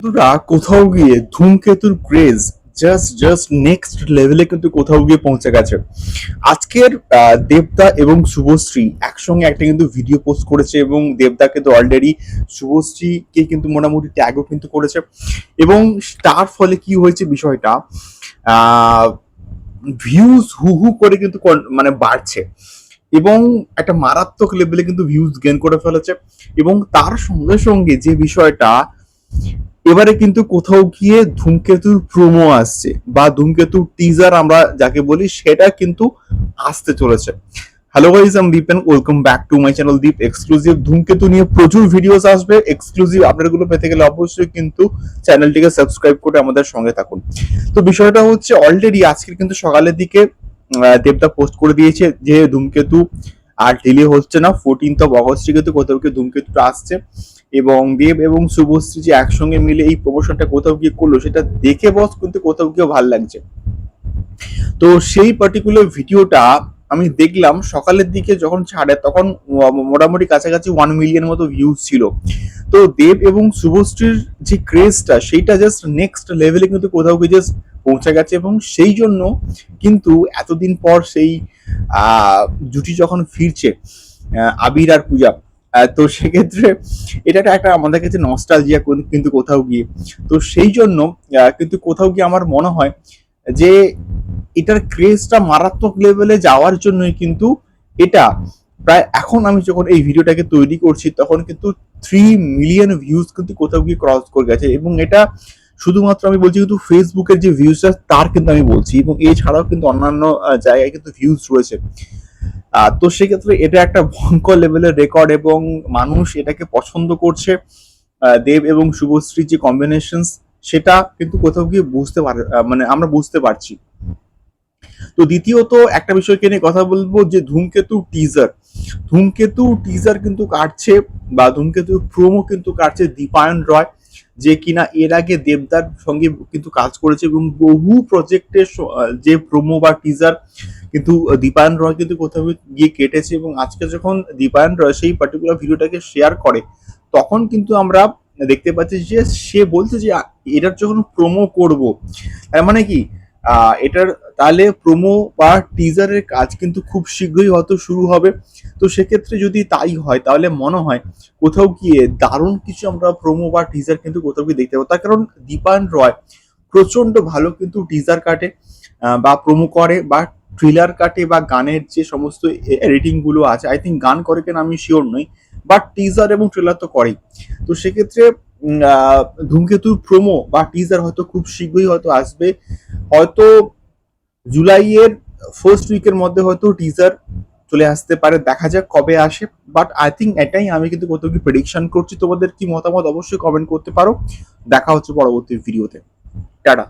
বন্ধুরা, কোথাও গিয়ে ধূমকেতুর ক্রেজ জাস্ট জাস্ট নেক্সট লেভেলে কিন্তু কোথাও গিয়ে পৌঁছে গেছে। আজকের দেবদা এবং শুভশ্রী একসঙ্গে একটা কিন্তু ভিডিও পোস্ট করেছে এবং দেবদা কিন্তু অলরেডি শুভশ্রীকে কিন্তু মোটামুটি ট্যাগও কিন্তু করেছে। এবং তার ফলে কি হয়েছে বিষয়টা? ভিউজ হু হু করে কিন্তু মানে বাড়ছে। এবং একটা মারাত্মক লেভেলে কিন্তু ভিউজ গেন করে ফেলেছে। এবং তার সঙ্গে সঙ্গে যে বিষয়টা এবারে কিন্তু কোথাও গিয়ে ধূমকেতুর প্রোমো আসছে বা ধূমকেতুর টিজার আমরা যাকে বলি সেটা কিন্তু আসতে চলেছে। হ্যালো গাইজ আমি Dipen welcome back to my channel Deep exclusive ধূমকেতু নিয়ে প্রচুর ভিডিওস আসবে। এক্সক্লুসিভ আপডেটগুলো পেতে গেলে অবশ্যই কিন্তু চ্যানেলটিকে সাবস্ক্রাইব করে আমাদের সঙ্গে থাকুন। তো বিষয়টা হচ্ছে অলরেডি আজকের কিন্তু সকালের দিকে দেবদা পোস্ট করে দিয়েছে যে ধূমকেতু আর ডিলে হচ্ছে না ফোরটিন্থ অফ অগস্টে কিন্তু কোথাও গিয়ে ধূমকেতুটা আসছে। এবং দেব এবং শুভশ্রী যে একসঙ্গে মিলে এই প্রমোশনটা কোথাও গিয়ে করল, সেটা দেখে বস কিন্তু কোথাও গিয়ে ভালো লাগছে। তো সেই পার্টিকুলার ভিডিওটা আমি দেখলাম সকালের দিকে যখন ছাড়ে, তখন মোটামুটি কাছাকাছি ওয়ান মিলিয়ন মতো ভিউজ ছিল। তো দেব এবং শুভশ্রীর যে ক্রেজটা সেইটা জাস্ট নেক্সট লেভেলে কিন্তু কোথাও গিয়ে জাস্ট পৌঁছে গেছে। এবং সেই জন্য কিন্তু এতদিন পর সেই জুটি যখন ফিরছে আবির আর পূজা তো সেক্ষেত্রে এটা একটা- আমাদের কাছে নস্টালজিয়া কিন্তু কোথাও গিয়ে। তো সেই জন্য কিন্তু কোথাও গিয়ে আমার মনে হয় যে এটার ক্রেজটা মারাত্মক লেভেলে যাওয়ার জন্যই কিন্তু এটা। প্রায় এখন আমি যখন এই ভিডিওটাকে তৈরি করছি, তখন কিন্তু থ্রি মিলিয়ন ভিউজ কিন্তু কোথাও গিয়ে ক্রস করে গেছে এবং এটা শুধুমাত্র আমি বলছি কিন্তু ফেসবুকের যে ভিউজটা তার কিন্তু আমি বলছি এবং এছাড়াও কিন্তু অন্যান্য জায়গায় কিন্তু ভিউজ রয়েছে। তো সেক্ষেত্রে এটা একটা ভয়ঙ্কর লেভেলের রেকর্ড এবং মানুষ এটাকে পছন্দ করছে দেব এবং শুভশ্রীর যে কম্বিনেশন সেটা কিন্তু কোথাও গিয়ে বুঝতে পার মানে আমরা বুঝতে পারছি। তো দ্বিতীয়ত একটা বিষয়কে নিয়ে কথা বলব যে ধূমকেতু টিজার ধূমকেতু টিজার কিন্তু কাটছে বা ধূমকেতু প্রোমো কিন্তু কাটছে দীপায়ন রয়। যে কিনা এর আগে দেবদার সঙ্গে কিন্তু কাজ করেছে এবং বহু প্রজেক্টের যে প্রোমো বা টিজার কিন্তু দীপায়ন রয় কিন্তু কোথাও গিয়ে কেটেছে এবং আজকে যখন দীপায়ন রয় সেই পার্টিকুলার ভিডিওটাকে শেয়ার করে, তখন কিন্তু আমরা দেখতে পাচ্ছি যে সে বলছে যে এটার যখন প্রোমো করব। মানে কি? এটার তাহলে প্রোমো বা টিজারের কাজ কিন্তু খুব শীঘ্রই হয়তো শুরু হবে। তো সেক্ষেত্রে যদি তাই হয়, তাহলে মনে হয় কোথাও গিয়ে দারুণ কিছু আমরা প্রোমো বা টিজার কিন্তু কোথাও গিয়ে দেখতে পাবো। তার কারণ দীপায়ন রয় প্রচণ্ড ভালো কিন্তু টিজার কাটে বা প্রোমো করে, বা ট্রিলার কাটে, বা গানের যে সমস্ত এডিটিংগুলো আছে আই থিঙ্ক গান করে কেন আমি শিওর নই বাট টিজার এবং ট্রেলার তো করেই। তো সেক্ষেত্রে ধূমকেতুর প্রোমো বা টিজার হয়তো খুব শীঘ্রই হয়তো আসবে। হয়তো জুলাইয়ের ফার্স্ট উইকের মধ্যে হয়তো টিজার চলে আসতে পারে, দেখা যাক কবে আসে। বাট আই থিঙ্ক এটাই আমি কিন্তু কোথাও কি প্রেডিকশন করছি। তোমাদের কি মতামত অবশ্যই কমেন্ট করতে পারো। দেখা হচ্ছে পরবর্তী ভিডিওতে টাটা।